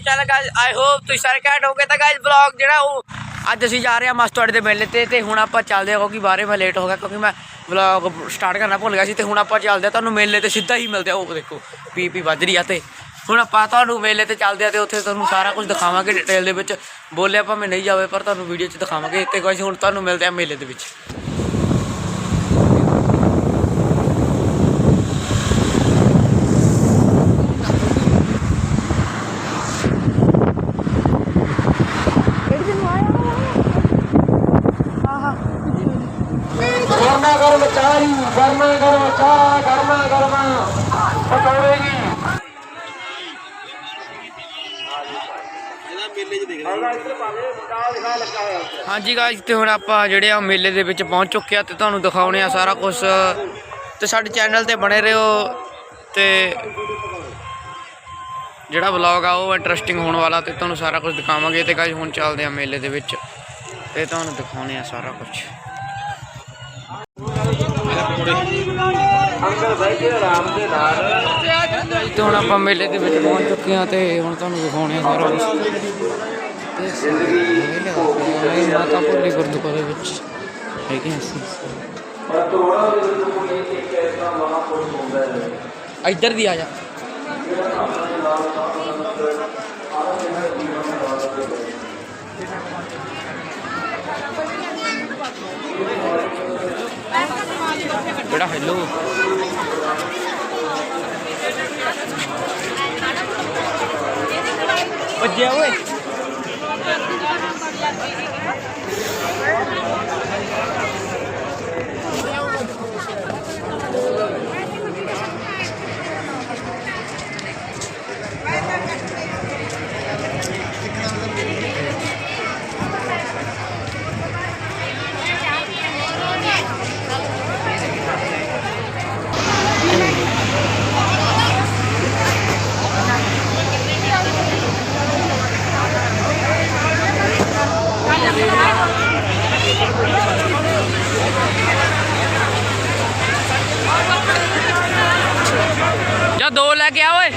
To channel guys I hope ਤੁਸੀਂ ਸਾਰੇ ਘੈਂਟ ਹੋਗੇ ਤਾਂ ਗਾਇਸ ਵਲੌਗ ਜਿਹੜਾ ਉਹ ਅੱਜ ਅਸੀਂ ਜਾ ਰਹੇ ਹਾਂ ਮਸਤਵਾੜੇ ਦੇ ਮੇਲੇ ਤੇ ਤੇ ਹੁਣ ਆਪਾਂ ਚੱਲਦੇ ਹਾਂ ਕਿਉਂਕਿ ਬਾਹਰੇ ਮੈਂ ਲੇਟ ਹੋ ਗਿਆ, ਕਿਉਂਕਿ ਮੈਂ ਵਲੌਗ ਸਟਾਰਟ ਕਰਨਾ ਭੁੱਲ ਗਿਆ ਸੀ, ਤੇ ਹੁਣ ਆਪਾਂ ਚੱਲਦੇ ਹਾਂ ਤੁਹਾਨੂੰ ਮੇਲੇ ਤੇ ਸਿੱਧਾ ਹੀ ਮਿਲਦੇ ਆ ਉਹ ਦੇਖੋ, ਪੀ ਪੀ ਵੱਜ ਰਹੀ ਆ ਤੇ। ਹੁਣ ਆਪਾਂ ਤੁਹਾਨੂੰ ਮੇਲੇ ਤੇ ਚੱਲਦੇ ਆ ਤੇ ਉੱਥੇ ਤੁਹਾਨੂੰ ਸਾਰਾ ਕੁਝ ਦਿਖਾਵਾਂਗੇ ਡਿਟੇਲ ਦੇ ਵਿੱਚ। ਬੋਲਿਆ ਭਾਵੇਂ ਨਹੀਂ ਜਾਵੇ, ਪਰ ਤੁਹਾਨੂੰ ਵੀਡੀਓ 'ਚ ਦਿਖਾਵਾਂਗੇ। ਤੇ ਗਾਇਸ ਹੁਣ ਤੁਹਾਨੂੰ ਮਿਲਦੇ ਆ ਮੇਲੇ ਦੇ ਵਿੱਚ। ਹਾਂਜੀ ਗਾਇਸ ਤੇ ਹੁਣ ਆਪਾਂ ਜਿਹੜੇ ਆ ਮੇਲੇ ਦੇ ਵਿੱਚ ਪਹੁੰਚ ਚੁੱਕੇ ਆ ਤੇ ਤੁਹਾਨੂੰ ਦਿਖਾਉਣੇ ਆ ਸਾਰਾ ਕੁਝ ਤੇ ਸਾਡੇ ਚੈਨਲ ਤੇ ਬਣੇ ਰਹੋ ਤੇ ਜਿਹੜਾ ਵਲੌਗ ਆ ਉਹ ਇੰਟਰਸਟਿੰਗ ਹੋਣ ਵਾਲਾ ਤੇ ਤੁਹਾਨੂੰ ਸਾਰਾ ਕੁਝ ਦਿਖਾਵਾਂਗੇ। ਤੇ ਗਾਇਸ ਹੁਣ ਚੱਲਦੇ ਆ ਮੇਲੇ ਦੇ ਵਿੱਚ ਤੇ ਤੁਹਾਨੂੰ ਦਿਖਾਉਣੇ ਆ ਸਾਰਾ ਕੁਝ ਅੰਕਲ ਬੈਠੇ ਆਰਾਮ ਦੇ ਨਾਲ। ਤੇ ਹੁਣ ਆਪਾਂ ਮੇਲੇ ਦੇ ਵਿੱਚ ਪਹੁੰਚ ਚੁੱਕੇ ਆ ਤੇ ਹੁਣ ਤੁਹਾਨੂੰ ਦਿਖਾਉਣੇ ਆ ਸਾਰਾ ਕੁਝ ਤੇ ਇਹ ਮਾਤਾ ਭੋਲੀ ਗੁਰਦੁਆਰੇ ਵਿੱਚ ਹੈਗੇ ਅਸੀਂ। ਪਰ ਕਰੋੜਾਂ ਦੇ ਵਿੱਚ ਕੋਈ ਇੱਕ ਐਸਾ ਮਹਾਪੁਰਸ਼ ਹੁੰਦਾ ਹੈ। ਇੱਧਰ ਦੀ ਆ ਜਾ। ਬੜਾ ਹੈਲੋ? ਵੱਜਿਆ ਓਏ ਜਾ ਆ ਓਏ।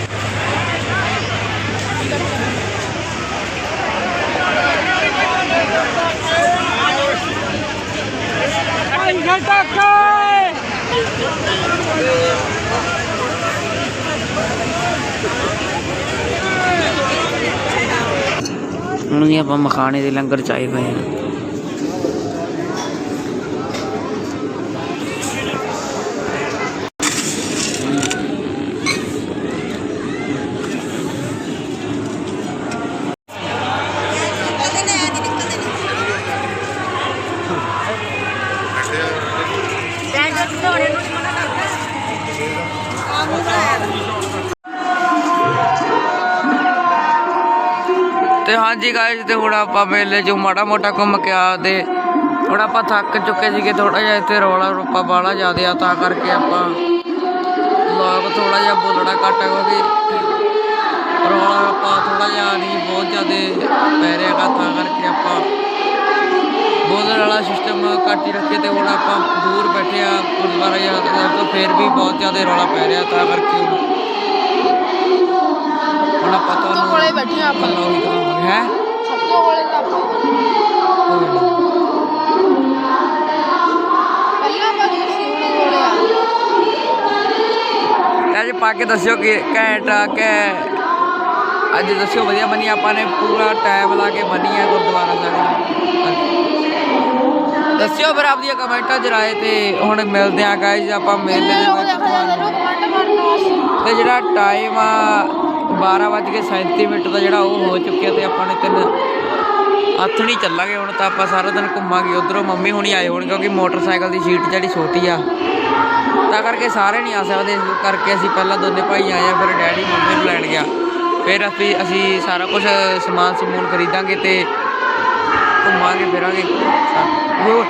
ਹੁਣ ਵੀ ਆਪਾਂ ਮਖਾਣੇ ਦੇ ਲੰਗਰ ਚਾਏ ਹੋਏ ਆ। ਹਾਂਜੀ ਗਾਇਸ ਤੇ ਹੁਣ ਆਪਾਂ ਮੇਲੇ 'ਚੋਂ ਮਾੜਾ ਮੋਟਾ ਘੁੰਮ ਕੇ ਆ ਤੇ ਹੁਣ ਆਪਾਂ ਥੱਕ ਚੁੱਕੇ ਸੀਗੇ ਥੋੜਾ ਜਿਹਾ ਇੱਥੇ ਰੌਲਾ ਰੁੱਪਾ ਬਾਲਾ ਜ਼ਿਆਦਾ ਆ, ਤਾਂ ਕਰਕੇ ਆਪਾਂ ਲੋਕ ਥੋੜਾ ਜਿਹਾ ਬੋਲਣਾ ਘੱਟ ਹੈ ਕਿਉਂਕਿ ਰੌਲਾ ਰੱਪਾ ਥੋੜਾ ਜਿਹਾ ਨਹੀਂ ਬਹੁਤ ਜ਼ਿਆਦਾ ਪੈ ਰਿਹਾ ਤਾਂ ਕਰਕੇ ਆਪਾਂ ਬੋਲਣ ਵਾਲਾ ਸਿਸਟਮ ਘੱਟ ਹੀ ਰੱਖੇ ਤੇ ਹੁਣ ਆਪਾਂ ਦੂਰ ਬੈਠੇ ਆ ਗੁਰਦੁਆਰਾ ਜਾਂ ਤੋਂ, ਫੇਰ ਵੀ ਬਹੁਤ ਜ਼ਿਆਦਾ ਰੌਲਾ ਪੈ ਰਿਹਾ, ਤਾਂ ਕਰਕੇ ਹੁਣ ਆਪਾਂ ਤੁਹਾਨੂੰ ਕੋਲੇ ਬੈਠੇ ਆ ਆਪਾਂ। ਗੱਲਾਂ ਉਹੀ ਕਰਾਂਗੇ ਹੈ? ਸਭ ਤੋਂ ਕੋਲੇ ਤਾਂ ਆਪਾਂ। ਪਹਿਲਾਂ ਆਪਾਂ ਸੀ ਹੁਣ ਕੋਲੇ ਆ। ਤੇ ਅੱਜ ਪਾ ਕੇ ਦੱਸਿਓ ਕਿ ਘੈਂਟ ਕਿ ਅੱਜ ਦੱਸਿਓ ਵਧੀਆ ਬਣੀ ਆਪਾਂ ਨੇ ਪੂਰਾ ਟਾਈਮ ਲਾ ਕੇ ਬਣੀ ਹੈ ਗੁਰਦੁਆਰਾ ਸਾਹਿਬ। ਦੱਸਿਓ ਫਿਰ ਆਪਦੀਆਂ ਕਮੈਂਟਾਂ ਚ ਰਾਏ ਤੇ ਹੁਣ ਮਿਲਦੇ ਆ ਗਾਇਜ਼ ਆਪਾਂ ਮੇਲੇ ਦੇ ਵਿੱਚ ਤੇ ਜਿਹੜਾ ਟਾਈਮ ਆ 12:37 ਮਿੰਟ ਦਾ ਜਿਹੜਾ ਉਹ ਹੋ ਚੁੱਕਿਆ ਤੇ ਆਪਾਂ ਨੇ ਤਿੰਨ ਹੱਥ ਨਹੀਂ ਚੱਲਾਂਗੇ ਹੁਣ ਤਾਂ ਆਪਾਂ ਸਾਰਾ ਦਿਨ ਘੁੰਮਾਂਗੇ, ਉਧਰੋਂ ਮੰਮੀ ਹੁਣੀ ਆਏ ਹੋਣ ਕਿਉਂਕਿ ਮੋਟਰਸਾਈਕਲ ਦੀ ਸੀਟ ਜਿਹੜੀ ਛੋਟੀ ਆ। ਤਾਂ ਕਰਕੇ ਸਾਰੇ ਨਹੀਂ ਆ ਸਕਦੇ ਇਸ ਕਰਕੇ ਅਸੀਂ ਪਹਿਲਾਂ ਦੋਨੇ ਭਾਈ ਆਏ ਆ, ਫਿਰ ਡੈਡੀ, ਮੰਮੀ ਨੂੰ ਲੈਣ ਗਿਆ। ਫਿਰ ਅਸੀਂ ਅਸੀਂ ਸਾਰਾ ਕੁਝ ਸਮਾਨ ਸਮੂਨ ਖਰੀਦਾਂਗੇ ਤੇ ਘੁੰਮਾਂਗੇ, ਫਿਰਾਂਗੇ। ਉਹ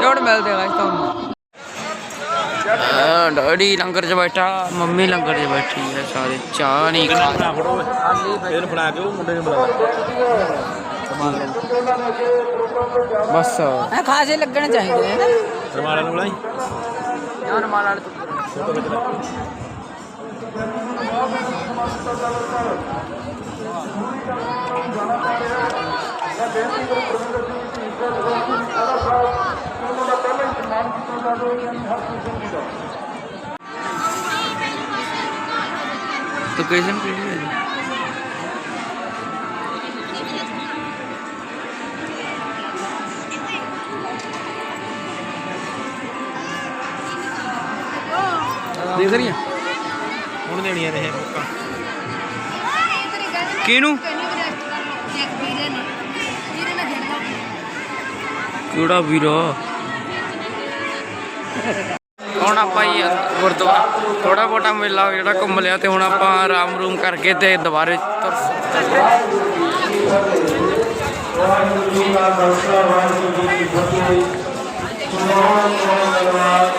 ਤੇ ਹੁਣ ਮਿਲਦੇ ਆ ਤੁਹਾਨੂੰ। ਡੈਡੀ ਲੰਗਰ 'ਚ ਬੈਠਾ ਮੰਮੀ ਲੰਗਰ 'ਚ ਬੈਠੀ ਹੈ ਸਾਰੇ ਚਾਹ ਨਹੀਂ ਖਾ ਇਹਨੂੰ ਫੜਾ ਕੇ ਉਹ ਮੁੰਡੇ ਨੂੰ ਬੁਲਾ ਬਸ। ਐ ਖਾਸੇ ਲੱਗਣੇ ਚਾਹੀਦੇ ਨੇ। ਰਮਾਲਾ ਨੂੰ ਬੁਲਾਈ? ਯਾਰ ਮਾਲ ਵਾਲੇ ਫੋਟੋ ਖਿੱਚ ਲੈ ਲੋਕੇਸ਼ਨ ਕਿਹੜੀ ਹੈ ਜੀ? ਦੇਖ ਰਹੀ ਆ? ਹੁਣ ਦੇਣੀਆਂ ਨੇ ਬੁੱਕਾਂ। ਕਿਹਨੂੰ? ਕਿਹੜਾ ਵੀਰਾ? ਹੁਣ ਆਪਾਂ ਹੀ ਗੁਰਦੁਆਰਾ ਥੋੜਾ ਬੋਟਾ ਮੇਲਾ ਜਿਹੜਾ ਘੁੰਮ ਲਿਆ ਤੇ ਹੁਣ ਆਪਾਂ ਆਰਾਮ ਰੂਮ ਕਰਕੇ ਤੇ ਦੁਬਾਰੇ ਤੁਰ ਵਾਹਿਗੁਰੂ ਜੀ ਖਾਲਸਾ ਵਾਹਿਗੁਰੂ ਜੀ ਕੀ ਫਤਿਹ ਸੁਨਾਮ ਸੁਨਾਮ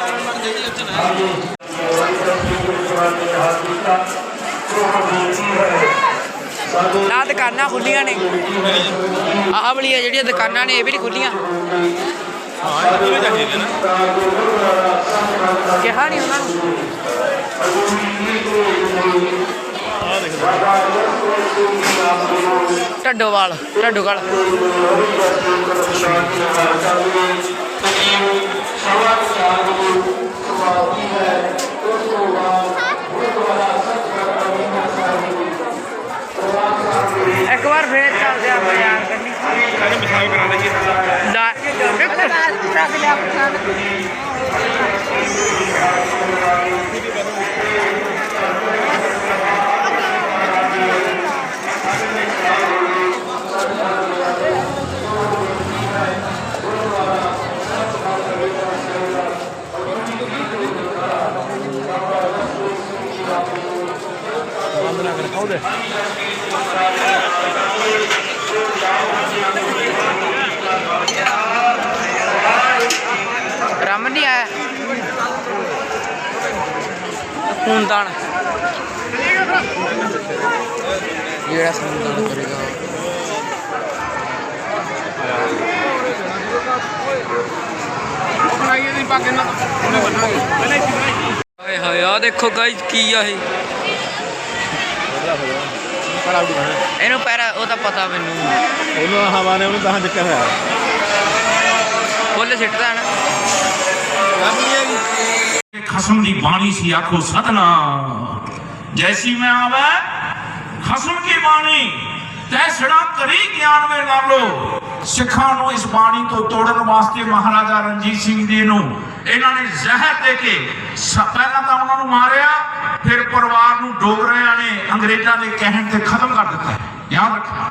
ਨਾ ਦੁਕਾਨਾਂ ਖੁੱਲੀਆਂ ਨੇ। ਆਹ ਵਾਲੀਆਂ ਜਿਹੜੀਆਂ ਦੁਕਾਨਾਂ ਨੇ, ਇਹ ਵੀ ਨਹੀਂ ਖੁੱਲੀਆਂ। ਹਾਂ ਇਹ ਵੀ ਚਾਹੀਦੇ ਨਾ ਕਿਹਾ ਨਹੀਂ ਉਹਨਾਂ ਨੂੰ ਆਹ ਦੇਖ ਢੱਡੋਵਾਲ ਢੱਡੋਵਾਲ ਇੱਕ ਵਾਰ ਫੇਰ ਚੱਲਦੇ ਆ ਬਾਜ਼ਾਰ ਕਰਨੀ। ਇਹਨੂੰ ਮਿਸਾਲ ਕਰਾ ਦਈਏ ਦਾ ਬੰਦ ਜਿਹੜਾ ਖੂਨਦਾਨ ਕਰੇਗਾ ਹਾਏ ਹਾਏ ਆ ਦੇਖੋ ਗਾਇਸ ਕੀ ਆ ਇਹ ਇਹਨੂੰ ਪੈਰਾ ਉਹ ਤਾਂ ਪਤਾ ਮੈਨੂੰ ਉਹਨੂੰ ਹਵਾ ਨੇ ਉਹਨੂੰ ਤਾਂ ਚੱਕਰ ਹੋਇਆ ਫੁੱਲ ਸਿੱਟਦਾ ਨਾ ਖਸਮ ਦੀ ਬਾਣੀ ਸੀ, ਆਖੋ ਸਤਨਾ ਜੈਸੀ ਮੈਂ ਆਵੇ ਖਸਮ ਕੀ ਬਾਣੀ? ਤੈਸੜਾ ਕਰੀ ਗਿਆਨ ਵੇ ਨਾਲੋ ਸਿੱਖਾਂ ਨੂੰ ਇਸ ਬਾਣੀ ਤੋਂ ਤੋੜਨ ਵਾਸਤੇ ਮਹਾਰਾਜਾ ਰਣਜੀਤ ਸਿੰਘ ਜੀ ਨੂੰ ਇਹਨਾਂ ਨੇ ਜ਼ਹਿਰ ਦੇ ਕੇ ਪਹਿਲਾਂ ਤਾਂ ਉਹਨਾਂ ਨੂੰ ਮਾਰਿਆ, ਫਿਰ ਪਰਿਵਾਰ ਨੂੰ ਡੋਗਰਿਆਂ ਨੇ, ਅੰਗਰੇਜ਼ਾਂ ਦੇ ਕਹਿਣ ਤੇ ਖਤਮ ਕਰ ਦਿੱਤਾ। ਯਾਦ ਰੱਖਣਾ।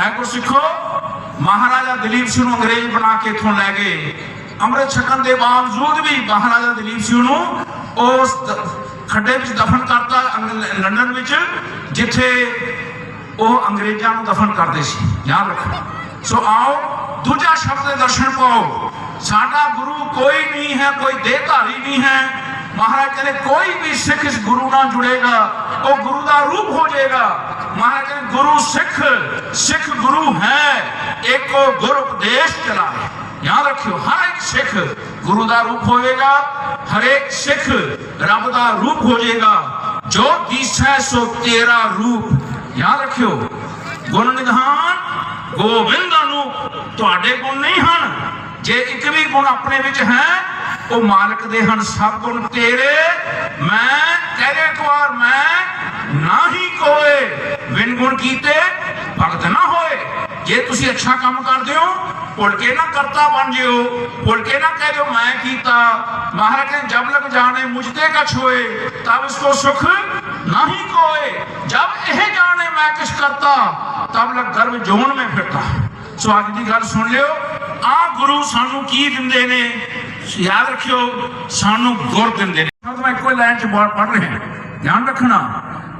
ਐ ਕੋ ਸਿੱਖੋ ਮਹਾਰਾਜਾ ਦਲੀਪ ਸਿੰਘ ਨੂੰ ਅੰਗਰੇਜ਼ ਬਣਾ ਕੇ ਇੱਥੋਂ ਲੈ ਗਏ। ਅੰਮ੍ਰਿਤ ਛਕਣ ਦੇ ਬਾਵਜੂਦ ਵੀ ਮਹਾਰਾਜਾ ਦਲੀਪ ਸਿੰਘ ਨੂੰ ਉਸ ਖੱਡੇ ਵਿੱਚ ਦਫਨ ਕਰਤਾ ਲੰਡਨ ਵਿੱਚ, ਜਿੱਥੇ ਉਹ ਅੰਗਰੇਜ਼ਾਂ ਨੂੰ ਦਫਨ ਕਰਦੇ ਸੀ। ਯਾਦ ਰੱਖੋ। ਸੋ ਆਓ, ਦੂਜਾ ਸ਼ਬਦ ਦੇ ਦਰਸ਼ਨ ਪਾਓ। ਸਾਡਾ ਗੁਰੂ ਕੋਈ ਨਹੀਂ ਹੈ, ਕੋਈ ਦੇਹਧਾਰੀ ਨਹੀਂ ਹੈ। ਮਹਾਰਾਜ ਕਹਿੰਦੇ, ਕੋਈ ਵੀ ਸਿੱਖ ਇਸ ਗੁਰੂ ਨਾਲ ਜੁੜੇਗਾ, ਉਹ ਗੁਰੂ ਦਾ ਰੂਪ ਹੋ ਜਾਏਗਾ। ਮਹਾਰਾਜ ਕਹਿੰਦੇ, ਗੁਰੂ ਸਿੱਖ ਸਿੱਖ ਗੁਰੂ ਹੈ। ਏਕੋ ਗੁਰ ਉਪਦੇਸ਼ ਚਲਾਏ ਯਾਦ ਰੱਖਿਓ, ਹਰ ਇੱਕ ਸਿੱਖ ਗੁਰੂ ਦਾ ਰੂਪ ਹੋਵੇਗਾ, ਹਰੇਕ ਸਿੱਖ ਰੱਬ ਦਾ ਰੂਪ ਹੋ ਜਾਏਗਾ। ਜੋ ਦੀਸੈ ਸੋ ਤੇਰਾ ਰੂਪ, ਯਾਦ ਰੱਖਿਓ, ਗੁਣ ਨਿਧਾਨ ਗੋਬਿੰਦ ਨੂੰ ਤੁਹਾਡੇ ਗੁਣ ਨਹੀਂ ਹਨ। ਜੇ ਇੱਕ ਵੀ ਗੁਣ ਆਪਣੇ ਵਿੱਚ ਹੈ, ਉਹ ਮਾਲਕ ਦੇ ਹਨ। ਸਭ ਗੁਣ ਤੇਰੇ, ਮੈਂ ਤੇਰੇ ਇੱਕ ਵਾਰ ਮੈਂ ਨਾਹੀ ਕੋਏ। ਵਿਨ ਗੁਣ ਕੀਤੇ ਭਗਤ ਨਾ ਹੋਏ। ਜੇ ਤੁਸੀਂ ਅੱਛਾ ਕੰਮ ਕਰਦੇ ਹੋ, ਭੁੱਲ ਕੇ ਨਾ ਕਰਤਾ ਬਣ ਜਿਓ। ਭੁੱਲ ਕੇ ਨਾ ਕਹਿ ਦਿਓ, ਮੈਂ ਕੀਤਾ। ਮਹਾਰਾਜ ਨੇ ਜਬ ਲਗ ਜਾਣੇ ਮੁਝ ਤੇ ਕਛ ਹੋਏ, ਤਬ ਇਸਕੋ ਸੁਖ ਨਹੀਂ ਕੋਏ। ਜਬ ਇਹ ਜਾਣੇ ਮੈਂ ਕਿਛ ਕਰਤਾ, ਤਬ ਲਗ ਗਰਭ ਜੋਨ ਮੈਂ ਫਿਰਤਾ। ਸੋ ਅੱਜ ਦੀ ਗੱਲ ਸੁਣ ਲਿਓ। ਆ ਗੁਰੂ ਸਾਨੂੰ ਕੀ ਦਿੰਦੇ ਨੇ? ਯਾਦ ਰੱਖਿਓ, ਸਾਨੂੰ ਗੁਰ ਦਿੰਦੇ ਨੇ। ਮੈਂ ਇੱਕੋ ਲਾਈਨ ਚ ਪੜ ਰਿਹਾ। ਧਿਆਨ ਰੱਖਣਾ।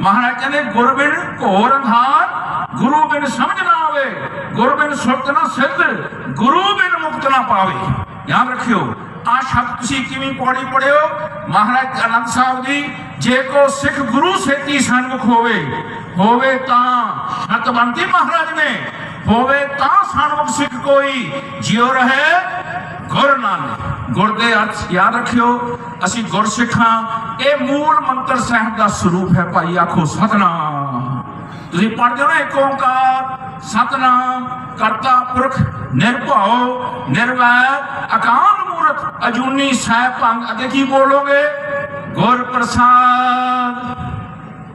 ਮਹਾਰਾਜ ਕਹਿੰਦੇ ਗੁਰ ਬਿਨ ਘੋਰ ਅੰਧਾਰ ਗੁਰੂ ਬਿਨ ਸਮਝ ਨਾ ਆਵੇ। ਗੁਰ ਬਿਨ ਸੁਰਤ ਨਾ ਸਿੱਧ ਗੁਰੂ ਬਿਨ ਮੁਕਤ ਨਾ ਪਾਵੇ। ਯਾਦ ਰੱਖਿਓ ਆ ਸ਼ਬਦ ਤੁਸੀਂ ਕਿਵੇਂ ਪੌੜੀ ਪੜਿਓ ਮਹਾਰਾਜ ਅਨੰਦ ਸਾਹਿਬ ਜੀ, ਜੇ ਕੋ ਸਿੱਖ ਗੁਰੂ ਸੇਤੀ ਸਨਮੁਖ ਹੋਵੇ ਹੋਵੇ ਤਾਂ ਨਤਬੰਦੀ ਮਹਾਰਾਜ ਨੇ। ਹੋਵੇ ਤਾਂ ਸਨਮੁਖ ਸਿੱਖ ਕੋਈ ਜਿਉ ਰਹੇ ਗੁਰ ਨਾਨਕ ਗੁਰ ਦੇ ਅਰਥ ਯਾਦ ਰੱਖਿਓ ਅਸੀਂ ਗੁਰਸਿੱਖਾਂ ਇਹ ਮੂਲ ਮੰਤਰ ਸਾਹਿਬ ਦਾ ਸਰੂਪ ਹੈ ਭਾਈ ਆਖੋ ਸਤਨਾਮ ਤੁਸੀਂ ਪੜ੍ਹਦੇ ਹੋ ਨਾ ਇੱਕ ਓੰਕਾਰ ਸਤਨਾਮ ਕਰਤਾ ਪੁਰਖ ਨਿਰਭਉ ਨਿਰਵੈਰ ਅਕਾਲ ਮੂਰਤ ਅਜੂਨੀ ਸਹਿ ਭੰਗ ਅੱਗੇ ਕੀ ਬੋਲੋਗੇ ਗੁਰ ਪ੍ਰਸਾਦ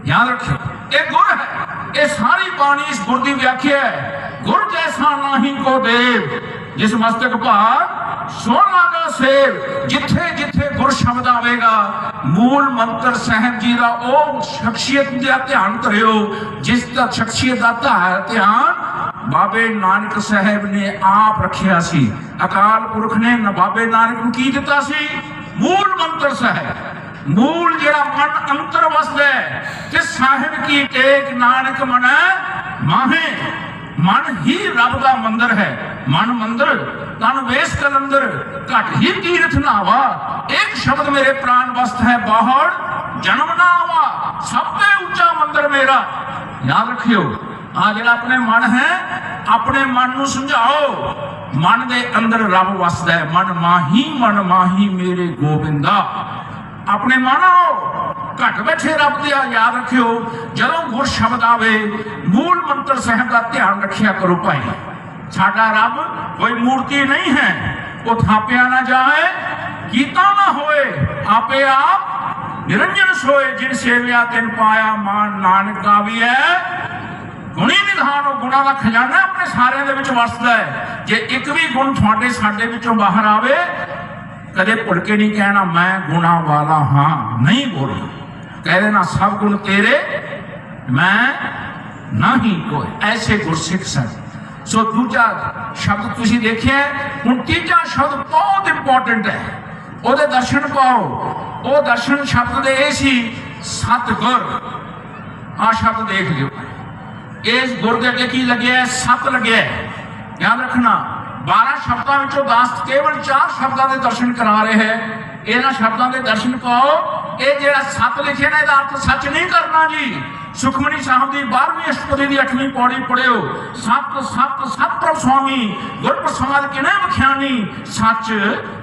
ਯਾਦ ਰੱਖਿਓ ਇਹ ਗੁਰ ਹੈ ਇਹ ਸਾਰੀ ਬਾਣੀ ਇਸ ਗੁਰ ਦੀ ਵਿਆਖਿਆ ਹੈ ਗੁਰ ਜੈਸਾ ਨਾਹੀ ਕੋ ਦੇਵ, ਜਿਸ ਮਸਤਕ ਭਾਰ ਸੋ ਲਾਗਾ ਸੇਵ, ਜਿੱਥੇ ਜਿੱਥੇ ਗੁਰ ਸ਼ਬਦ ਆਵੇਗਾ, ਮੂਲ ਮੰਤਰ ਸਾਹਿਬ ਜੀ ਦਾ ਉਹ ਸ਼ਖਸੀਅਤ ਦਾ ਧਿਆਨ ਕਰਿਓ, ਜਿਸ ਦਾ ਸ਼ਖਸੀਅਤ ਦਾ ਧਿਆਨ ਬਾਬੇ ਨਾਨਕ ਸਾਹਿਬ ਨੇ ਆਪ ਰੱਖਿਆ ਸੀ। ਅਕਾਲ ਪੁਰਖ ਨੇ ਬਾਬੇ ਨਾਨਕ ਨੂੰ ਕੀ ਦਿੱਤਾ ਸੀ? ਮੂਲ ਮੰਤਰ ਸਾਹਿਬ। ਮੂਲ ਜਿਹੜਾ ਮਨ ਅੰਤਰ ਵਸਦਾ ਹੈ, ਤੇ ਸਾਹਿਬ ਕੀ ਟੇਕ ਨਾਨਕ ਮਨ ਮਾਹੇ। ਮਨ ਹੀ ਰੱਬ ਦਾ ਮੰਦਰ ਹੈ। ਮਨ ਮੰਦਰ, ਤਨ ਵੇਸ ਕਲੰਦਰ ਘਟ ਹੀ ਤੀਰਥ ਨਾਵਾ। ਇੱਕ ਸ਼ਬਦ ਮੇਰੇ ਪ੍ਰਾਨ ਵਸਤ ਹੈ ਬਾਹਰ ਜਨਮ ਨਾ ਆਵਾ ਸਭ ਤੋਂ ਉੱਚਾ ਮੰਦਰ ਮੇਰਾ। ਯਾਦ ਰੱਖਿਓ ਆ ਜਿਹੜਾ ਆਪਣੇ ਮਨ ਹੈ, ਆਪਣੇ ਮਨ ਨੂੰ ਸਮਝਾਓ। ਮਨ ਦੇ ਅੰਦਰ ਰੱਬ ਵਸਦਾ ਹੈ। ਮਨ ਮਾਹੀ ਮਨ ਮਾਹੀ ਮੇਰੇ ਗੋਬਿੰਦਾ। ਆਪਣੇ ਮਨ ਆਓ। ਘਟ ਬੈਠੇ ਰੱਬ ਦੇ ਯਾਦ ਰੱਖਿਓ, ਜਦੋਂ ਗੁਰ ਸ਼ਬਦ ਆਵੇ, ਮੂਲ ਮੰਤਰ ਸਾਹਿਬ ਦਾ ਧਿਆਨ ਰੱਖਿਆ ਕਰੋ ਭਾਈ। ਸਾਡਾ ਰੱਬ ਕੋਈ ਮੂਰਤੀ ਨਹੀਂ ਹੈ, ਉਹ ਥਾਪਿਆ ਨਾ ਜਾਏ ਕੀਤਾ ਨਾ ਹੋਏ, ਆਪੇ ਆਪ ਨਿਰੰਜਨ ਸੋਏ, ਜਿਨ ਸੇਵਿਆ ਤਿਨ ਪਾਇਆ ਮਾਨ ਨਾਨਕ ਗਾਵੀਐ ਗੁਣੀ ਨਿਧਾਨ ਉਹ ਗੁਣਾ ਦਾ ਖਜ਼ਾਨਾ ਆਪਣੇ ਸਾਰਿਆਂ ਦੇ ਵਿੱਚ ਵਸਦਾ ਹੈ। ਜੇ ਇੱਕ ਵੀ ਗੁਣ ਤੁਹਾਡੇ ਸਾਡੇ ਵਿੱਚੋਂ ਬਾਹਰ ਆਵੇ, ਕਦੇ ਭੁੱਲ ਕੇ ਨਹੀਂ ਕਹਿਣਾ, ਮੈਂ ਗੁਣਾ ਵਾਲਾ ਹਾਂ, ਨਹੀਂ ਬੋਲਣਾ। ਕਹਿ ਦੇਣਾ ਸਭ ਗੁਣ ਤੇਰੇ, ਮੈਂ ਨਹੀਂ ਕੋਈ। ਐਸੇ ਗੁਰਸਿੱਖ ਸਨ। ਸੋ ਦੂਜਾ ਸ਼ਬਦ ਤੁਸੀਂ ਦੇਖਿਆ ਹੁਣ ਤੀਜਾ ਸ਼ਬਦ ਬਹੁਤ ਇੰਪੋਰਟੈਂਟ ਹੈ। ਉਹਦੇ ਦਰਸ਼ਨ ਪਾਓ। ਉਹ ਦਰਸ਼ਨ ਸ਼ਬਦ ਦੇ ਇਹ ਸੀ, ਸਤਗੁਰ। ਆ ਸ਼ਬਦ ਦੇਖ ਲਿਓ। ਇਸ ਗੁਰ ਦੇ ਅੱਗੇ ਕੀ ਲੱਗਿਆ ਹੈ? ਸਤ ਲੱਗਿਆ ਹੈ। ਯਾਦ ਰੱਖਣਾ 12 ਸ਼ਬਦਾਂ ਵਿੱਚੋਂ 10 ਕੇਵਲ 4 ਸ਼ਬਦਾਂ ਦੇ ਦਰਸ਼ਨ ਕਰਾ ਰਹੇ ਹੈ। ਇਹਨਾਂ ਸ਼ਬਦਾਂ ਦੇ ਦਰਸ਼ਨ ਪਾਓ। ਇਹ ਜਿਹੜਾ ਸਤ ਲਿਖਿਆ ਨਾ, ਇਹਦਾ ਅਰਥ ਸੱਚ ਨਹੀਂ ਕਰਨਾ ਜੀ। ਸੁਖਮਨੀ ਸਾਹਿਬ ਦੀ 12ਵੀਂ ਅਸ਼ਟਪਦੀ ਦੀ 8ਵੀਂ ਪੌੜੀ ਪੜਿਓ ਸਤ ਸਤ ਸਤ ਪ੍ਰਭ ਸੁਆਮੀ ਗੁਰ ਪ੍ਰਸਾਦ ਕਿਨੇ ਵਖਿਆਨੀ? ਸੱਚ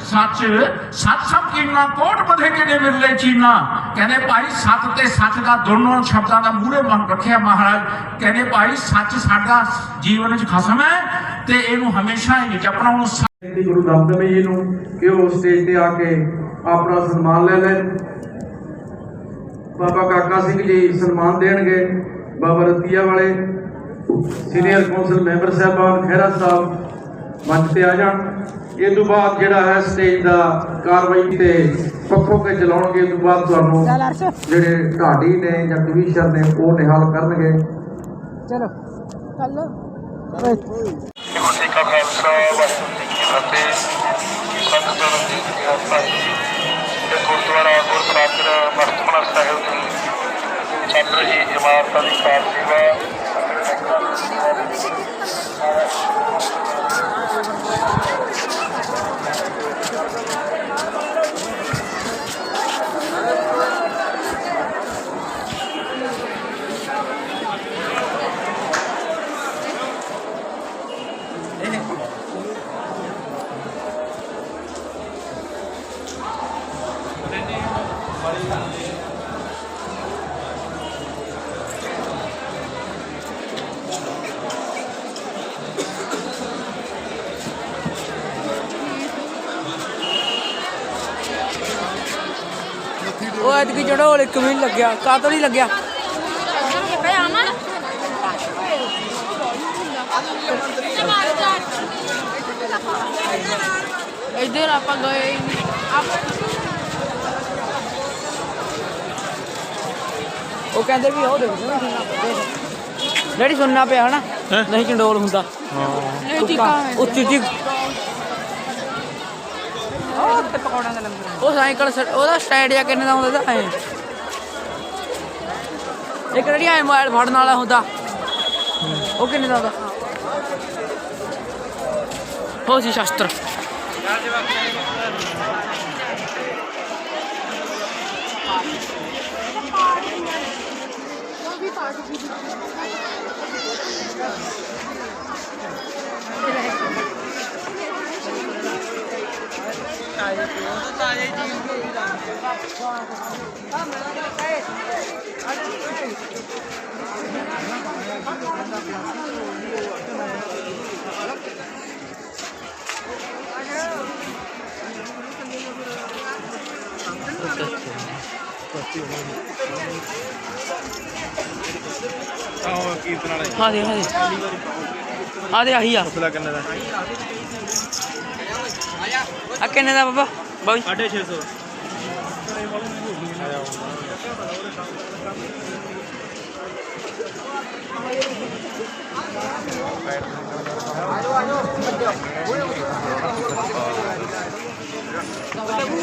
ਸੱਚ ਸੱਚ ਸਭ ਕੀਨਾ ਕੋਟ ਬਧੇ ਕਿਨੇ ਵਿਰਲੇ ਚੀਨਾ? ਕਹਿੰਦੇ ਭਾਈ ਸਤ ਤੇ ਸੱਚ ਦਾ ਦੋਨੋਂ ਸ਼ਬਦਾਂ ਦਾ ਮੂਹਰੇ ਮਨ ਰੱਖਿਆ ਮਹਾਰਾਜ। ਕਹਿੰਦੇ ਭਾਈ ਸੱਚ ਸਾਡਾ ਜੀਵਨ ਵਿੱਚ ਖਸਮ ਹੈ। ਤੇ ਇਹਨੂੰ ਹਮੇਸ਼ਾ ਹੀ ਜਪਣਾ ਉਹਨੂੰ ਸ- ਬੇਨਤੀ ਗੁਰੂ ਦਮਦਮੀ ਜੀ ਨੂੰ ਕਿ ਉਹ ਸਟੇਜ ਤੇ ਆ ਕੇ ਆਪਣਾ ਸਨਮਾਨ ਲੈ ਲੈਣ। ਬਾਬਾ ਕਾਕਾ ਸਿੰਘ ਜੀ ਸਨਮਾਨ ਦੇਣਗੇ ਬਾਬਾ ਰਤੀਆ ਵਾਲੇ ਸੀਨੀਅਰ ਕੌਂਸਲ ਮੈਂਬਰ ਸਾਹਿਬਾਨ ਖਹਿਰਾ ਸਾਹਿਬ ਮੰਚ ਤੇ ਆ ਜਾਣ। ਇਹ ਤੋਂ ਬਾਅਦ ਜਿਹੜਾ ਹੈ ਸਟੇਜ ਦਾ ਕਾਰਵਾਈ ਤੇ ਪੱਖੋਂ ਕੇ ਚਲਾਉਣਗੇ ਇਹ ਤੋਂ ਬਾਅਦ ਤੁਹਾਨੂੰ ਜਿਹੜੇ ਢਾਡੀ ਨੇ ਜਾਂ ਕਮਿਸ਼ਨਰ ਨੇ ਉਹ ਨਿਹਾਲ ਕਰਨਗੇ। ਚਲੋ। ਚੱਲ। ਵਾਹਿਗੁਰੂ ਜੀ ਕਾ ਖਾਲਸਾ ਵਾਹਿਗੁਰੂ ਜੀ ਕੀ ਫਤਿਹ ਸੰਤ ਜਨਮ ਜੀ ਦੀ ਆਸਾ ਇਹ ਗੁਰਦੁਆਰਾ ਗੁਰਸਾਗਰ ਮਸਤਮਨਾ ਸਾਹਿਬ ਦੀ ਚੱਲ ਰਹੀ ਇਮਾਰਤਾਂ ਦੀ ਕਾਰ ਸੇਵਾ ਉਹ ਐਤਕੀ ਚੜੋਲ ਇੱਕ ਵੀ ਨਹੀਂ ਲੱਗਿਆ ਕਾਤੋਂ ਨਹੀਂ ਲੱਗਿਆ? ਇੱਧਰ ਆਪਾਂ ਗਏ ਹੀ ਉਹ ਕਹਿੰਦੇ ਵੀ ਉਹ ਦੇਖ ਜਿਹੜੀ ਸੁਣਨਾ ਪਿਆ ਹਨਾ? ਨਹੀਂ ਚੰਡੋਲ ਹੁੰਦਾ। ਨਹੀਂ ਟਿਕਾ ਉੱਚੀ ਉੱਚੀ ਉਹ ਤੇ ਪਕੌੜਾਂ ਦਾ ਲੰਗਰ ਉਹ ਸਾਈਕਲ ਉਹਦਾ ਸਟੈਂਡ ਜਾਂ ਕਿੰਨੇ ਦਾ ਹੁੰਦਾ ਤਾਂ ਐ। ਇੱਕ ਜਿਹੜੀ ਐ ਮੋਬਾਈਲ ਫੜਨ ਵਾਲਾ ਹੁੰਦਾ। ਉਹ ਕਿੰਨੇ ਦਾ ਹੁੰਦਾ? ਹੋ ਸੀ ਸ਼ਾਸਤਰ। ਆਹੋ ਕੀਰਤਨ ਵਾਲੇ ਹਾਂ। ਦੇ ਹਾਂ ਦੇ ਆ ਦੇ ਆਹੀ ਆ। ਫਸਲਾ ਕਿੰਨੇ ਦਾ? ਆ ਕਿੰਨੇ ਦਾ ਬਾਬਾ ਬਾਈ 650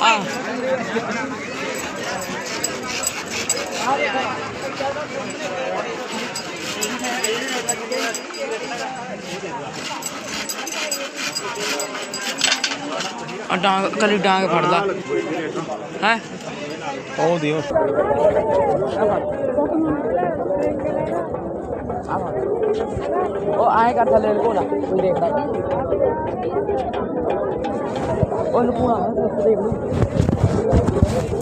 ਆ ਆ ਡਾਂਗ, ਕਲੀ ਡਾਂਗ ਫੜਦਾ। ਹੈ? ਉਹ ਦਿਓ ਉਹ ਆਏ ਕਰ ਥੱਲੇ ਲਕੋਣਾ ਕੋਈ ਦੇਖਦਾ ਉਹ ਲਕੋਣਾ ਦੇਖ ਲੂ।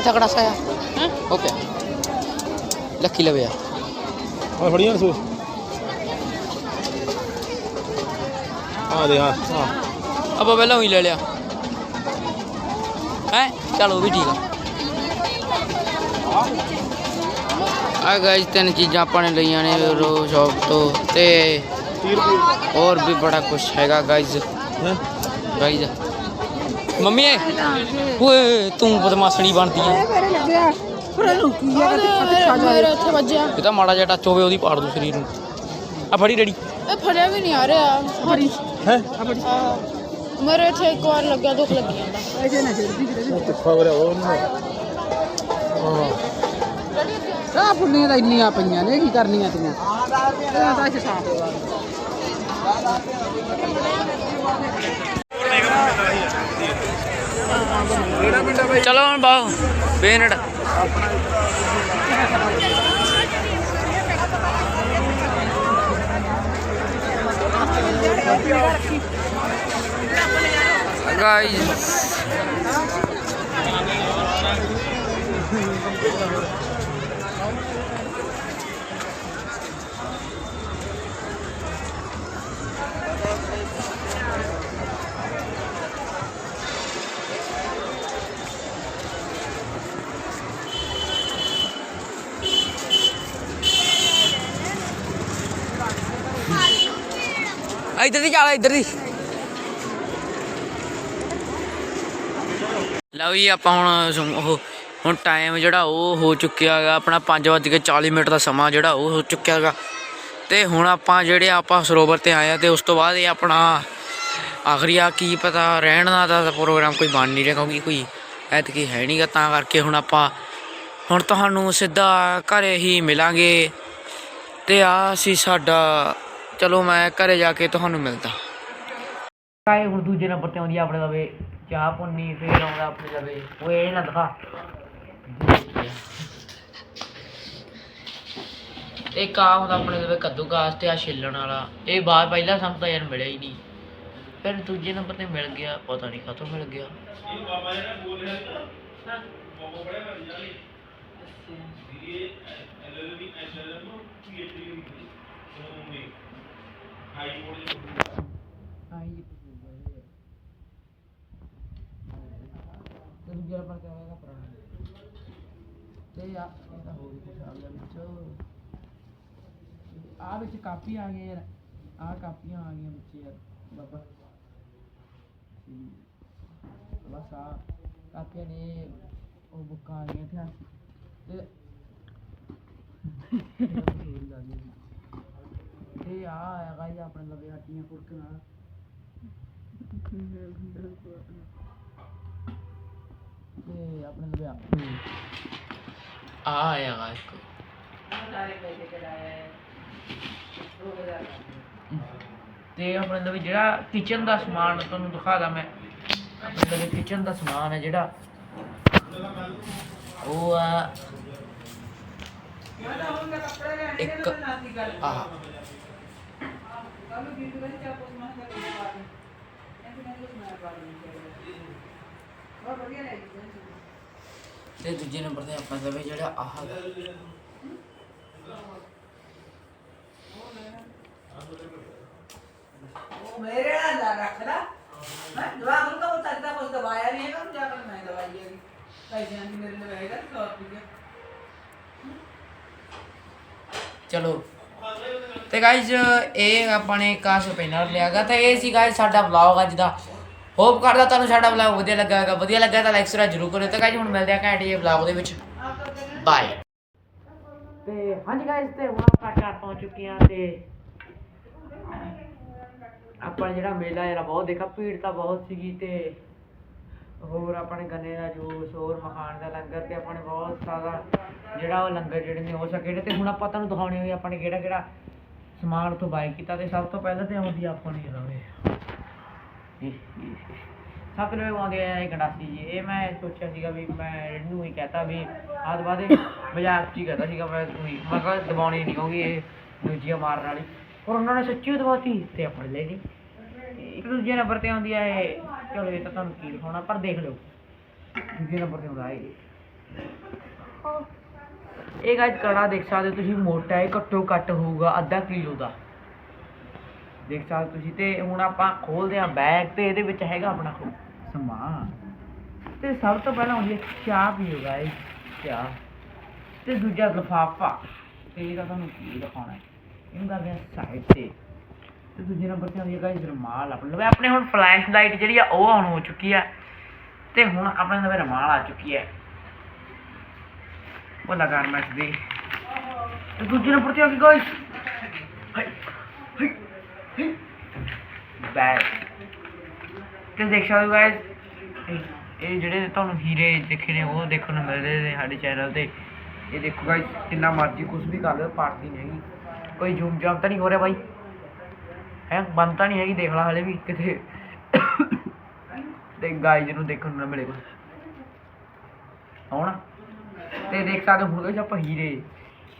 ਉਹ ਕੜਾਸਾ ਆ ਓਕੇ। ਲੱਕੀ ਲਵੇ ਆ। ਆ ਫੜੀਆਂ ਸੂ ਆ ਦੇ ਹਾਂ ਹਾਂ ਆਪਾਂ ਪਹਿਲਾਂ ਹੀ ਲੈ ਲਿਆ। ਹੈ? ਚਲੋ ਉਹ ਵੀ ਠੀਕ ਆ। ਆ ਗਾਇਸ ਤਿੰਨ ਚੀਜ਼ਾਂ ਆਪਾਂ ਨੇ ਲਈਆਂ ਨੇ ਰੋ ਸ਼ਾਪ ਤੋਂ ਤੇ 30 ਰੁਪਏ। ਹੋਰ ਵੀ ਬੜਾ ਕੁਝ ਹੈਗਾ ਗਾਇਸ ਹੈ? ਗਾਇਸ ਮੰਮੀ ਓਏ ਤੂੰ ਬਦਮਾਸ਼ਣੀ ਬਣਦੀ ਆ। ਮੇਰੇ ਉੱਥੇ ਵੱਜਿਆ ਇਹ ਤਾਂ ਮਾੜਾ ਜਿਹਾ ਟੱਚ ਹੋਵੇ ਉਹਦੀ ਪਾੜ ਦੂ ਸਰੀਰ ਨੂੰ। ਆ ਫੜੀ ਰੈਡੀ ਇਹ ਫੜਿਆ ਵੀ ਨਹੀਂ ਆ ਰਿਹਾ। ਫੜੀ। ਹੈ? ਮੇਰੇ ਇੱਥੇ ਇੱਕ ਵਾਰ ਲੱਗਿਆ ਦੁੱਖ ਲੱਗ ਜਾਂਦਾ। ਖਬਰ ਹੈ ਉਹ ਨਾ ਆ ਫੁੱਲੀਆਂ ਤਾਂ ਇੰਨੀਆਂ ਪਈਆਂ ਨੇ ਕੀ ਕਰਨੀਆਂ ਤੀਆਂ ਇਹਨਾਂ ਤਾਂ ਇੱਥੇ ਸਾਫ਼ ਚਲੋ ਹੁਣ ਬਾਹਰ ਬੇਨੜ ਗਾਇਸ ਇੱਧਰ ਦੀ ਚੱਲ ਇੱਧਰ ਦੀ। ਲਓ ਜੀ, ਆਪਾਂ ਹੁਣ ਸੁਮ- ਉਹ, ਹੁਣ ਟਾਈਮ ਜਿਹੜਾ ਉਹ ਹੋ ਚੁੱਕਿਆ ਹੈਗਾ, ਆਪਣਾ 5:40 ਮਿੰਟ ਦਾ ਸਮਾਂ ਜਿਹੜਾ ਉਹ ਹੋ ਚੁੱਕਿਆ ਹੈਗਾ। ਤੇ ਹੁਣ ਆਪਾਂ ਜਿਹੜੇ ਆਪਾਂ ਸਰੋਵਰ ਤੇ ਆਏ ਆ ਤੇ ਉਸ ਤੋਂ ਬਾਅਦ ਇਹ ਆਪਣਾ ਆਖਰੀ ਆ, ਕੀ ਪਤਾ ਰਹਿਣ ਦਾ ਤਾਂ ਪ੍ਰੋਗਰਾਮ ਕੋਈ ਬਣ ਨਹੀਂ ਰਿਹਾ, ਕਿਉਂਕਿ ਕੋਈ ਐਤਕੀ ਹੈ ਨਹੀਂਗਾ ਤਾਂ ਕਰਕੇ ਹੁਣ ਆਪਾਂ ਹੁਣ ਤੁਹਾਨੂੰ ਸਿੱਧਾ ਘਰੇ ਹੀ ਮਿਲਾਂਗੇ। ਤੇ ਆ ਸੀ ਸਾਡਾ ਚਲੋ ਮੈਂ ਘਰੇ ਜਾ ਕੇ ਤੁਹਾਨੂੰ ਮਿਲਦਾ। ਕਾਏ ਹੁਣ ਦੂਜੇ ਨੰਬਰ ਤੇ ਆਉਂਦੀ ਆ ਆਪਣੇ ਲਵੇ ਚਾਹ ਪੁੰਨੀ ਫੇਰ ਆਉਂਦਾ ਆਪਣੇ ਲਵੇ। ਉਹ ਇਹ ਨਾ ਦਿਖਾ। ਇੱਕ ਆ ਹੁੰਦਾ ਆਪਣੇ ਲਵੇ ਕੱਦੂ ਗਾਸ ਤੇ ਆ ਛਿੱਲਣ ਵਾਲਾ। ਇਹ ਬਾਹਰ ਪਹਿਲਾਂ ਸਾਨੂੰ ਤਾਂ ਯਾਰ ਮਿਲਿਆ ਹੀ ਨਹੀਂ। ਫਿਰ ਦੂਜੇ ਨੰਬਰ ਤੇ ਮਿਲ ਗਿਆ ਪਤਾ ਨਹੀਂ ਕਾਹਤੋਂ ਮਿਲ ਗਿਆ। ਤੇ ਦੂਜਾ ਨੰਬਰ ਤੇ ਆਏਗਾ ਪੁਰਾਣਾ ਤੇ ਆ ਇਹ ਤਾਂ ਹੋਰ ਕੁਝ ਆ ਗਿਆ ਵਿੱਚ ਆ ਵਿੱਚ ਕਾਪੀ ਆ ਗਈ ਯਾਰ ਆ ਕਾਪੀਆਂ ਆ ਗਈਆਂ ਵਿੱਚ ਯਾਰ ਬਾਬਾ ਬਸ ਆ ਕਾਪੀਆਂ ਨੇ ਉਹ ਬੁੱਕਾਂ ਆ ਗਈਆਂ ਇਤਿਹਾਸ ਆ ਹੈਗਾ ਜੀ ਆਪਣੇ ਲਵੇ ਹੱਟੀਆਂ ਕੁਰਕ ਨਾਲ। ਤੇ ਆਪਣੇ ਲਵੇ ਆ ਆ ਆਇਆ ਗਾ ਇੱਕ। ਤੇ ਆਪਣੇ ਲਵੇ ਜਿਹੜਾ ਕਿਚਨ ਦਾ ਸਮਾਨ ਤੁਹਾਨੂੰ ਦਿਖਾਦਾ ਮੈਂ। ਆਪਣੇ ਲਵੇ ਕਿਚਨ ਦਾ ਸਮਾਨ ਹੈ ਜਿਹੜਾ। ਉਹ ਆ। ਇੱਕ ਆਹ। ਤੇ ਦੂਜੇ ਨੰਬਰ ਤੇ ਆਪਾਂ ਲਵੇ ਜਿਹੜਾ ਆਹ ਹੈਗਾ। ਮੇਰੇ ਨਾਲ ਰੱਖ ਲਾ ਮੈਂ ਦਵਾ ਨੂੰ ਤਾਂ ਤੱਕ ਦਾ ਕੁਝ ਦਵਾਇਆ ਨਹੀਂ ਹੈਗਾ ਜਾ ਕੇ ਮੈਂ ਦਵਾਈ ਹੈਗੀ ਪੈਸਿਆਂ ਦੀ ਮੇਰੇ ਨਾਲ ਹੈਗਾ 100 ਰੁਪਏ ਚਲੋ ਤੇ ਗਾਇਜ਼ ਇਹ ਆਪਾਂ ਨੇ ਕਾਸ ਸਪਿਨਰ ਲਿਆਗਾ ਤਾਂ ਇਹ ਸੀ ਗਾਇਜ਼ ਸਾਡਾ ਵਲੌਗ ਅੱਜ ਦਾ। ਹੋਪ ਕਰਦਾ ਤੁਹਾਨੂੰ ਸਾਡਾ ਵਲੌਗ ਵਧੀਆ ਲੱਗਾ ਵਧੀਆ ਲੱਗਾ ਤਾਂ ਲਾਈਕ ਸਰਾ ਜ਼ਰੂਰ ਕਰਿਓ। ਤਾਂ ਗਾਇਜ਼ ਹੁਣ ਮਿਲਦੇ ਆ ਘੈਂਟ ਜਿਹੇ ਵਲੌਗ ਦੇ ਵਿੱਚ। ਬਾਏ ਤੇ ਹਾਂਜੀ ਗਾਇਜ਼ ਤੇ ਹੁਣ ਆਪਾਂ ਘਰ ਪਹੁੰਚ ਚੁੱਕੇ ਹਾਂ ਤੇ ਆਪਾਂ ਜਿਹੜਾ ਮੇਲਾ ਜਿਹੜਾ ਬਹੁਤ ਦੇਖਾ ਭੀੜ ਤਾਂ ਬਹੁਤ ਸੀਗੀ ਤੇ ਹੋਰ ਆਪਣੇ ਗੰਨੇ ਦਾ ਜੂਸ, ਹੋਰ ਮਖਾਨ ਦਾ ਲੰਗਰ ਤੇ ਆਪਣੇ ਬਹੁਤ ਸਾਰਾ ਜਿਹੜਾ ਉਹ ਲੰਗਰ ਜਿਹੜੇ ਨੇ ਹੋ ਸਕੇ ਤੇ ਹੁਣ ਆਪਾਂ ਤੁਹਾਨੂੰ ਦਿਖਾਉਣੇ ਹੋਏ ਆਪਣੇ ਕਿਹੜਾ ਕਿਹੜਾ ਸਮਾਨ ਤੋਂ ਬਾਈ ਕੀਤਾ ਤੇ ਸਭ ਤੋਂ ਪਹਿਲਾਂ ਤੇ ਆਉਂਦੀ ਆ ਰਵੇ। ਸਭ ਤੋਂ ਪਹਿਲਾਂ ਆ ਇਹ ਗੰਡਾਸੀ ਜੀ। ਇਹ ਮੈਂ ਸੋਚਿਆ ਸੀਗਾ ਵੀ ਮੈਂ ਇਹਨੂੰ ਹੀ ਕਹਤਾ ਵੀ ਆਦ ਬਾਅਦ ਮਜ਼ਾਕ ਚ ਕਹਤਾ ਸੀਗਾ ਮੈਂ ਉਹੀ ਮੈਂ ਕਿਹਾ ਦਬਾਉਣੀ ਨਹੀਂ ਕਿਉਂਕਿ ਇਹ ਦੂਜੀਆਂ ਮਾਰਨ ਵਾਲੀ। ਪਰ ਉਹਨਾਂ ਨੇ ਸੱਚੀ ਓ ਦਬਾਤੀ ਤੇ ਆਪਣੇ ਲੈ ਲਈ। ਇੱਕ ਦੂਜੇ ਨੰਬਰ ਤੇ ਆਉਂਦੀ ਆ ਇਹ। ਚਲੋ ਇਹ ਤਾਂ ਤੁਹਾਨੂੰ ਕੀ ਦਿਖਾਉਣਾ, ਪਰ ਦੇਖ ਲਓ। ਦੂਜੇ ਨੰਬਰ ਤੇ ਆਉਂਦਾ ਇਹ। ਇਹ ਗਾਇਸ ਕੜਾ ਦੇਖ ਸਕਦੇ ਹੋ ਤੁਸੀਂ ਮੋਟਾ ਹੈ ਘੱਟੋ ਘੱਟ ਹੋਊਗਾ ਅੱਧਾ ਕਿਲੋ ਦਾ। ਦੇਖ ਸਕਦੇ ਤੁਸੀਂ, ਤੇ ਹੁਣ ਆਪਾਂ ਖੋਲਦੇ ਹਾਂ ਬੈਗ ਤੇ, ਇਹਦੇ ਵਿੱਚ ਹੈਗਾ ਆਪਣਾ ਸਮਾਨ। ਤੇ ਸਭ ਤੋਂ ਪਹਿਲਾਂ ਹੁੰਦੀ ਹੈ ਚਾਹ ਪੀਓ ਗਾਇਸ ਚਾਹ। ਤੇ ਦੂਜਾ ਲਫਾਫਾ। ਤੇ ਇਹਦਾ ਤੁਹਾਨੂੰ ਕੀ ਦਿਖਾਉਣਾ ਹੈ? ਇਹਨੂੰ ਕਰਦੇ ਹਾਂ ਸਾਈਡ ਤੇ। ਤੇ ਦੂਜੇ ਨੰਬਰ ਤੇ ਆਉਂਦੀ ਹੈ ਗਾਇਸ ਰਮਾਲ ਆਪਣੇ। ਲਵੇ ਆਪਣੇ ਹੁਣ ਫਲੈਸ਼ ਲਾਈਟ ਜਿਹੜੀ ਆ, ਉਹ ਆਨ ਹੋ ਚੁੱਕੀ ਆ। ਤੇ ਹੁਣ ਆਪਣੇ ਲਵੇ ਰਮਾਲ ਆ ਚੁੱਕੀ ਹੈ। ਉਹ ਲਗਾਣ ਮੈਚ ਦੀ ਤੇ ਦੂਜੇ ਨੰਬਰ ਤੇ ਆ ਗਈ ਗਾਇਸ। ਤੇ ਦੇਖ ਸਕਦੇ ਗਾਇਸ, ਇਹ ਜਿਹੜੇ ਤੁਹਾਨੂੰ ਹੀਰੇ ਦੇਖੇ ਨੇ, ਉਹ ਦੇਖਣ ਨੂੰ ਮਿਲਦੇ ਨੇ ਸਾਡੇ ਚੈਨਲ ਤੇ। ਇਹ ਦੇਖੋ ਗਾਇਸ, ਕਿੰਨਾ ਮਰਜ਼ੀ ਕੁਝ ਵੀ ਕਰ ਲਓ ਪਾਰਟੀ ਨਹੀਂ ਹੈਗੀ। ਕੋਈ ਜੂਮ ਜਾਮ ਤਾਂ ਨਹੀਂ ਹੋ ਰਿਹਾ ਬਾਈ। ਹੈ, ਬੰਦ ਤਾਂ ਨਹੀਂ ਹੈਗੀ, ਦੇਖ ਲਾ ਹਲੇ ਵੀ ਕਿਤੇ। ਤੇ ਗਾਇਜ਼ ਨੂੰ ਦੇਖਣ ਨੂੰ ਨਾ ਮਿਲੇ ਕੁਝ ਆਉਣਾ। ਤੇ ਦੇਖ ਸਕਦੇ ਹੋ, ਹੁਣ ਗਾਇਜ਼ ਆਪਾਂ ਹੀਰੇ।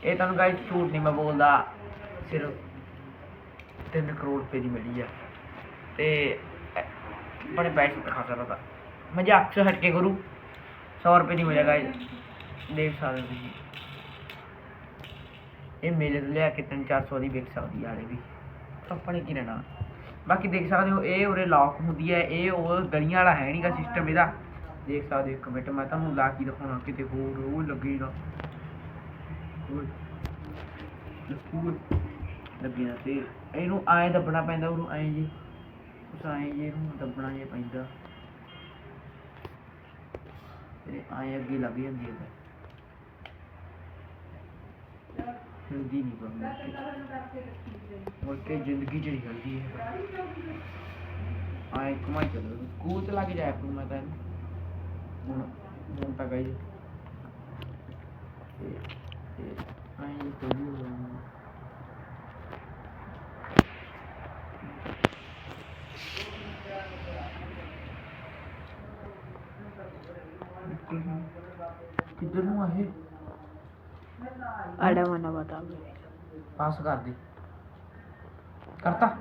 ਇਹ ਤੁਹਾਨੂੰ ਗਾਇਜ਼ ਝੂਠ ਨਹੀਂ ਮੈਂ ਬੋਲਦਾ। ਸਿਰਫ 3 ਕਰੋੜ ਰੁਪਏ ਦੀ ਮਿਲੀ ਆ। ਤੇ ਬੜੇ ਪੈਸੇ ਤਾਂ ਸਕਦਾ ਲਗਾ ਮਜ਼ਾਕ ਸੇ ਹਟ ਕੇ ਕਰੂ। 100 ਰੁਪਏ ਦੀ ਮਿਲਿਆ ਗਾਇਜ਼ ਦੇਖ ਸਕਦੇ ਹੋ ਤੁਸੀਂ। ਇਹ ਮੇਲੇ ਤੋਂ ਲਿਆ ਕੇ 3-400 ਦੀ ਵਿਕ ਸਕਦੀ ਆ ਵੀ। ਆਪਾਂ ਨੇ ਕੀ ਲੈਣਾ? ਬਾਕੀ ਦੇਖ ਸਕਦੇ ਹੋ, ਇਹ ਉਰੇ ਲੌਕ ਹੁੰਦੀ ਹੈ। ਇਹ ਉਹ ਗਲੀਆਂ ਵਾਲਾ ਹੈ ਨਹੀਂਗਾ ਸਿਸਟਮ ਇਹਦਾ। ਦੇਖ ਸਕਦੇ ਇੱਕ ਮਿੰਟ, ਮੈਂ ਤੁਹਾਨੂੰ ਲਾ ਕੇ ਦਿਖਾਉਣਾ, ਕਿਤੇ ਹੋਰ ਉਹ ਲੱਗੀ ਨਾ ਤੇ ਇਹਨੂੰ ਐਂ ਦੱਬਣਾ ਪੈਂਦਾ, ਉਹਨੂੰ ਐਂ ਜੀ। ਉਸ ਐਂ ਜੀ ਇਹਨੂੰ ਦੱਬਣਾ ਜੇ ਪੈਂਦਾ। ਤੇ ਐਂ ਅੱਗੇ ਲੱਗ ਜਾਂਦੀ ਹੈ ਹਿਲਦੀ ਨਹੀਂ ਪਰ ਮੁੜ ਕੇ ਜ਼ਿੰਦਗੀ ਚ ਨਹੀਂ ਹਿਲਦੀ ਹੈ। ਆਏ ਕਮਾਈ ਚੱਲੋ। ਸਕੂਲ ਚ ਲੱਗ ਜਾਇਆ ਕਰੂੰ ਮੈਂ ਤਾਂ ਹੁਣ ਹੁਣ ਤਾਂ ਗਈ। ਤੇ ਤੇ ਆਏ ਜੀ ਕੋਈ ਹੋ। ਗਿਆ ਕਿੱਧਰ ਨੂੰ ਆ ਇਹ? ਆੜਾ ਮਨਾ ਬਤਾ ਪਾਸ ਕਰ ਦੇ। ਕਰਤਾ?